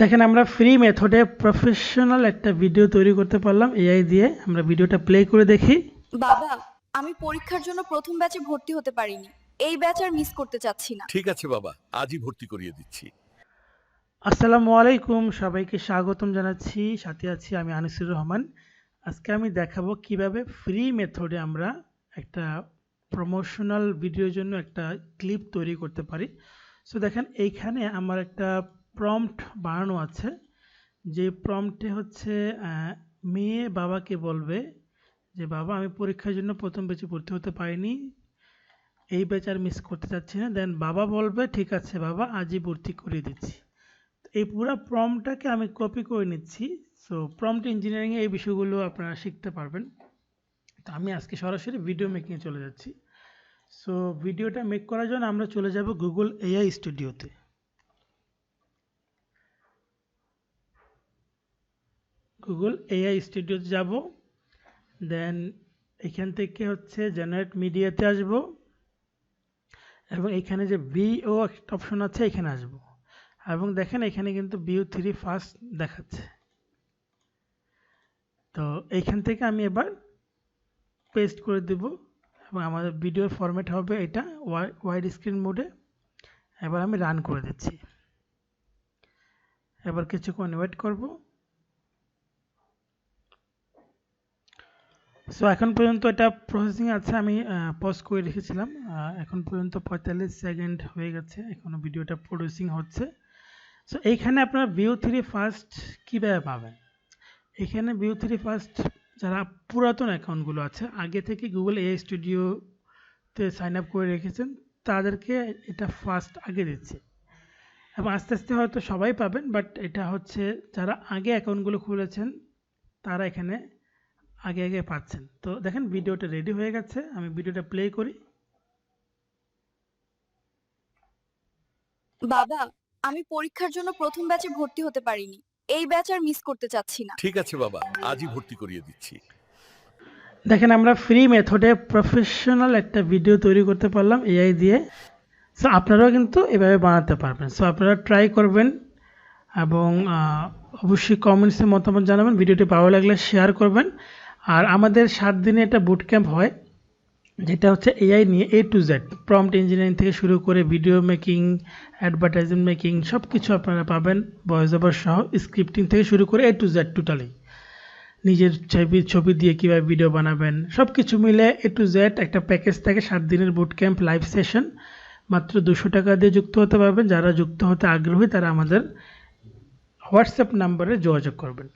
দেখেন আমরা ফ্রি মেথডে প্রফেশনাল একটা ভিডিও তৈরি করতে পারলাম এআই দিয়ে। আমরা ভিডিওটা প্লে করে দেখি। বাবা আমি পরীক্ষার জন্য প্রথম ব্যাচে ভর্তি হতে পারিনি। এই ব্যাচ আর মিস করতে চাচ্ছি না। ঠিক আছে বাবা আজই ভর্তি করিয়ে দিচ্ছি। আসসালামু আলাইকুম সবাইকে স্বাগতম জানাচ্ছি। সাথে আছি আমি আনিসুর রহমান। আজকে আমি দেখাবো কীভাবে ফ্রি মেথডে আমরা একটা প্রমোশনাল ভিডিওর জন্য একটা ক্লিপ তৈরি করতে পারি। সো দেখেন এইখানে আমার একটা প্রম্পট বানানো আছে। যে প্রম্পটে হচ্ছে মেয়ে বাবাকে বলবে যে, বাবা, আমি পরীক্ষার জন্য প্রথম ব্যাচে ভর্তি হতে পারিনি। এই ব্যাচ আর মিস করতে চাচ্ছি না। দেন বাবা বলবে, ঠিক আছে বাবা, আজই ভর্তি করিয়ে দিচ্ছি। এই পুরো প্রমটাকে আমি কপি করে নিচ্ছি। সো প্রম্পট ইঞ্জিনিয়ারিংয়ে এই বিষয়গুলো আপনারা শিখতে পারবেন। তো আমি আজকে সরাসরি ভিডিও মেকিংয়ে চলে যাচ্ছি। সো ভিডিওটা মেক করার জন্য আমরা চলে যাব গুগল এআই স্টুডিওতে গুগল এআই স্টুডিওতে যাব। দেন এখান থেকে হচ্ছে জেনারেট মিডিয়াতে আসব। এবং এখানে যে ভিও একটা অপশন আছে, এখানে আসব। এবং দেখেন এখানে কিন্তু ভিউ থ্রি ফার্স্ট দেখাচ্ছে। তো এইখান থেকে আমি এবার পেস্ট করে দেব। এবং আমাদের ভিডিওর ফরম্যাট হবে এটা ওয়াইড স্ক্রিন মোডে এবার আমি রান করে দিচ্ছি। এবার কিছুক্ষণ ওয়েট করব। সো এখন পর্যন্ত এটা প্রসেসিং আছে, আমি পজ করে রেখেছিলাম। এখন পর্যন্ত পঁয়তাল্লিশ সেকেন্ড হয়ে গেছে, এখনও ভিডিওটা প্রডিউসিং হচ্ছে। সো এইখানে আপনারা ভিউ থ্রি ফার্স্ট কীভাবে পাবেন? এখানে ভিউ থ্রি ফার্স্ট যারা পুরাতন অ্যাকাউন্টগুলো আছে, আগে থেকে গুগল এ স্টুডিওতে সাইন আপ করে রেখেছেন, তাদেরকে এটা ফার্স্ট আগে দিচ্ছে। এবং আস্তে আস্তে হয়তো সবাই পাবেন বাট এটা হচ্ছে যারা আগে অ্যাকাউন্টগুলো খুলেছেন, তারা এখানে আগে আগে পাচ্ছেন। তো দেখেন ভিডিওটা রেডি হয়ে গেছে। আমি ভিডিওটা প্লে করি। বাবা আমি পরীক্ষার জন্য প্রথম ব্যাচে ভর্তি হতে পারিনি। এই ব্যাচ আর মিস করতে চাচ্ছি না। ঠিক আছে বাবা আজই ভর্তি করিয়ে দিচ্ছি। দেখেন আমরা ফ্রি মেথডে প্রফেশনাল একটা ভিডিও তৈরি করতে পারলাম এআই দিয়ে। সো আপনারাও কিন্তু এভাবে বানাতে পারবেন। সো আপনারা ট্রাই করবেন এবং অবশ্যই কমেন্টসে মতামত জানাবেন। ভিডিওটি ভালো লাগলে শেয়ার করবেন। আর আমাদের সাত দিনে একটা বুট ক্যাম্প হয়, যেটা হচ্ছে এআই নিয়ে A to Z prompt engineering থেকে শুরু করে ভিডিও মেকিং অ্যাডভার্টাইজিং মেকিং সব কিছু আপনারা পাবেন ভয়েস ওভার সহ স্ক্রিপ্টিং থেকে শুরু করে এ টু জেড টোটালি নিজের ছবি ছবি দিয়ে কীভাবে ভিডিও বানাবেন সব কিছু মিলে এ টু জেড একটা প্যাকেজ থাকে, সাত দিনের বুট ক্যাম্প লাইভ সেশন মাত্র দুশো টাকা দিয়ে যুক্ত হতে পারবেন, যারা যুক্ত হতে আগ্রহী, তারা আমাদের হোয়াটসঅ্যাপ নাম্বারে যোগাযোগ করবেন।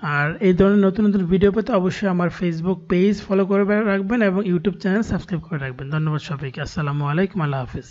আর এই ধরনের নতুন নতুন ভিডিও পেতে অবশ্যই আমার ফেসবুক পেজ ফলো করে রাখবেন এবং ইউটিউব চ্যানেল সাবস্ক্রাইব করে রাখবেন। ধন্যবাদ সবাইকে। আসসালামু আলাইকুম। আল্লাহ হাফিজ।